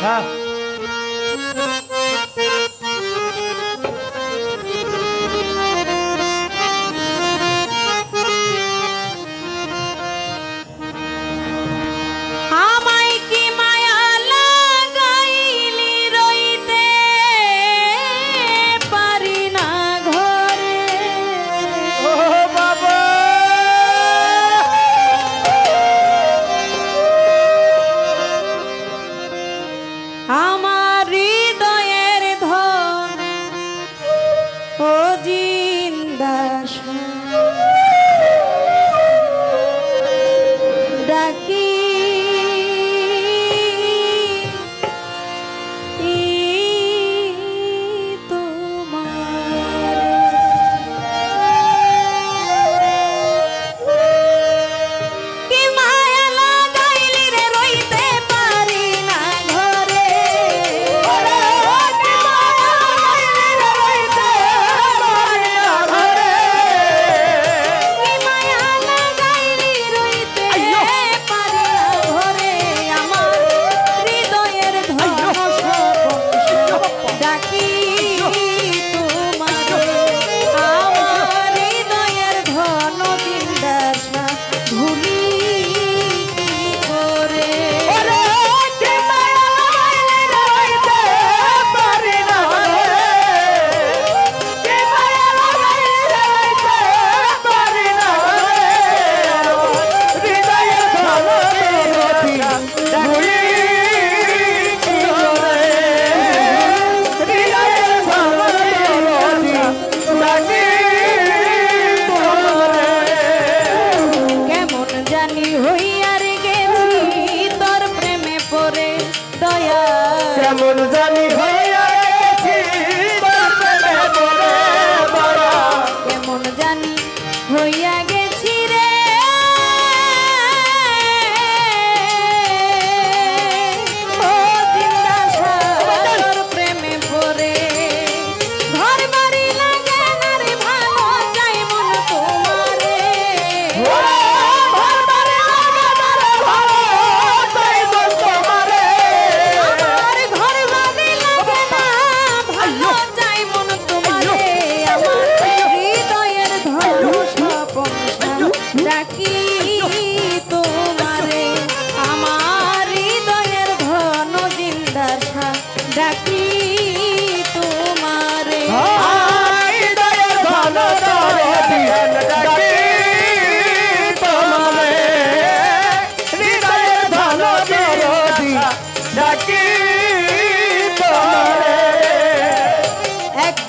你。好吗？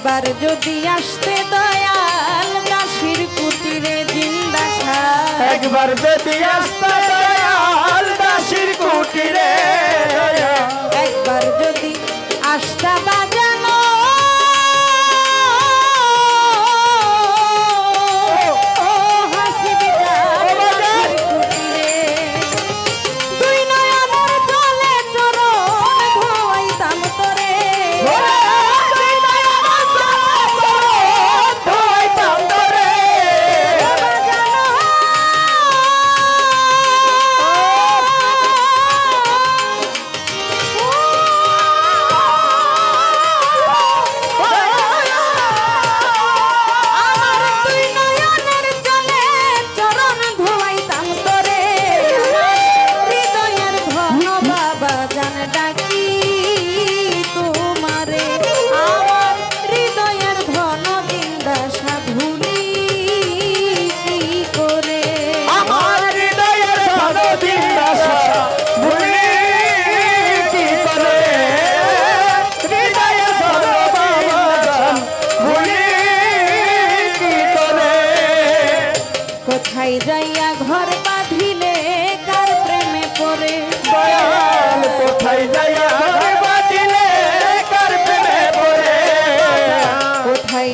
একবার যদি আসতে দয়াল কাশির কুটিরে জিন্দা একবার যদি আসতে দয়াল কাশির কুটিরে একবার যদি আসতে বাদ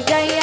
যাইয়া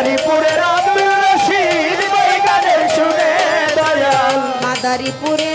মাদারীপুরের আব্দুল রশিদ শুনে Dayal. Rashid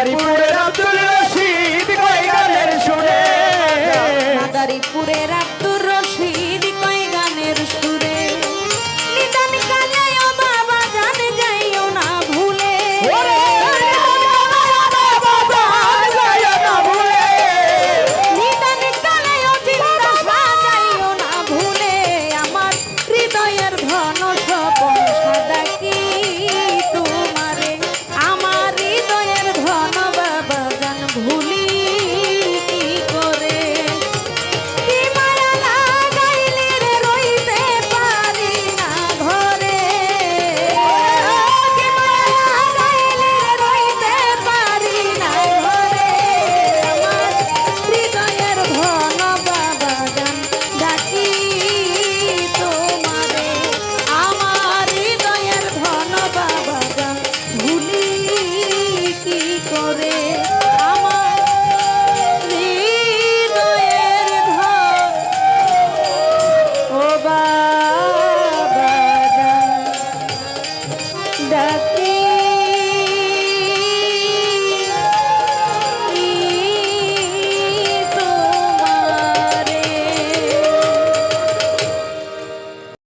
Everybody put it up.